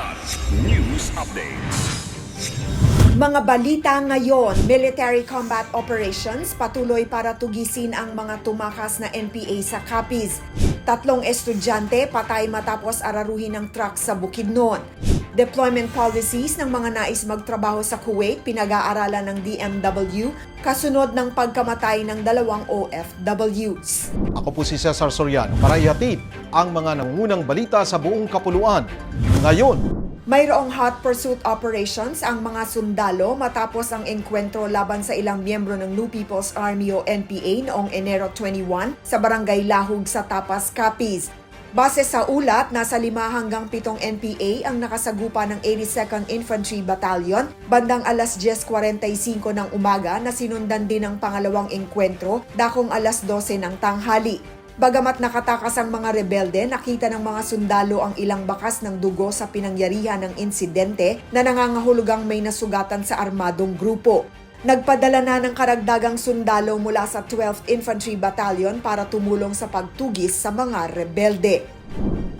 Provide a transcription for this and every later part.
Kidlat News Updates. Mga balita ngayon, military combat operations patuloy para tugisin ang mga tumakas na NPA sa Capiz. Tatlong estudyante patay matapos araruhin ng truck sa Bukidnon. Deployment policies ng mga nais magtrabaho sa Kuwait pinag-aaralan ng DMW kasunod ng pagkamatay ng dalawang OFWs. Ako po si Cesar Soriano para ihatid ang mga nangungunang balita sa buong kapuluan. Ngayon, Mayroong hot pursuit operations ang mga sundalo matapos ang enkwentro laban sa ilang miyembro ng New People's Army o NPA noong Enero 21 sa Barangay Lahug sa Tapas, Capiz. Base sa ulat, nasa lima hanggang pitong NPA ang nakasagupa ng 82nd Infantry Battalion bandang alas 10.45 ng umaga na sinundan din ng pangalawang enkwentro dakong alas 12 ng tanghali. Bagamat nakatakas ang mga rebelde, nakita ng mga sundalo ang ilang bakas ng dugo sa pinangyarihan ng insidente na nangangahulugang may nasugatan sa armadong grupo. Nagpadala na ng karagdagang sundalo mula sa 12th Infantry Battalion para tumulong sa pagtugis sa mga rebelde.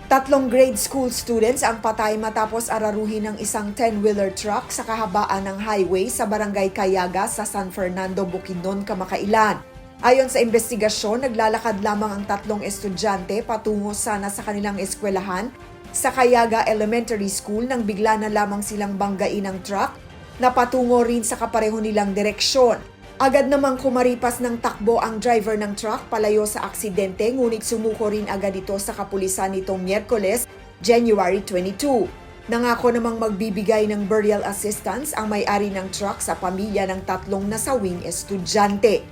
Tatlong grade school students ang patay matapos araruhin ng isang 10-wheeler truck sa kahabaan ng highway sa Barangay Kayaga sa San Fernando, Bukidnon, Kamakailan. Ayon sa investigasyon, naglalakad lamang ang tatlong estudyante patungo sana sa kanilang eskwelahan sa Kayaga Elementary School nang bigla na lamang silang banggain ng truck na patungo rin sa kapareho nilang direksyon. Agad namang kumaripas ng takbo ang driver ng truck palayo sa aksidente ngunit sumuko rin agad ito sa kapulisan nitong Miyerkules, January 22. Nangako namang magbibigay ng burial assistance ang may-ari ng truck sa pamilya ng tatlong nasawing estudyante.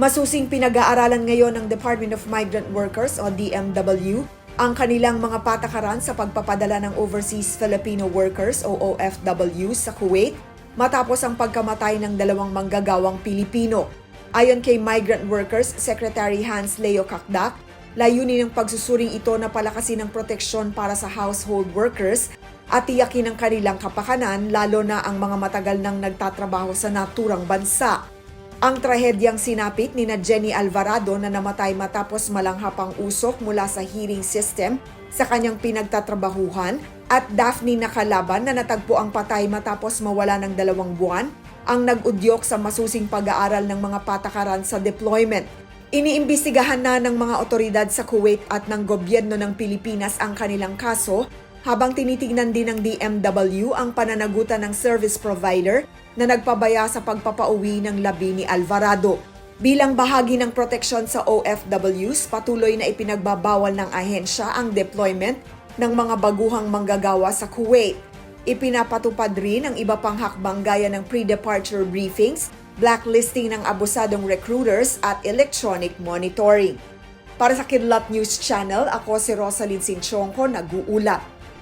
Masusing pinag-aaralan ngayon ng Department of Migrant Workers o DMW ang kanilang mga patakaran sa pagpapadala ng Overseas Filipino Workers o OFW sa Kuwait matapos ang pagkamatay ng dalawang manggagawang Pilipino. Ayon kay Migrant Workers Secretary Hans Leo Kakdak, layunin ng pagsusuring ito na palakasin ng proteksyon para sa household workers at tiyakin ang kanilang kapakanan lalo na ang mga matagal nang nagtatrabaho sa naturang bansa. Ang trahedyang sinapit ni na Jenny Alvarado na namatay matapos malanghapang usok mula sa hearing system sa kanyang pinagtatrabahuhan at Daphne Nakalaban na natagpo ang patay matapos mawala ng dalawang buwan ang nag-udyok sa masusing pag-aaral ng mga patakaran sa deployment. Iniimbestigahan na ng mga otoridad sa Kuwait at ng gobyerno ng Pilipinas ang kanilang kaso habang tinitingnan din ng DMW ang pananagutan ng service provider na nagpabaya sa pagpapauwi ng labi ni Alvarado. Bilang bahagi ng proteksyon sa OFWs, patuloy na ipinagbabawal ng ahensya ang deployment ng mga baguhang manggagawa sa Kuwait. Ipinapatupad rin ang iba pang hakbang gaya ng pre-departure briefings, blacklisting ng abusadong recruiters at electronic monitoring. Para sa Kidlat News Channel, ako si Rosalind Sinchonko, nag-uulat.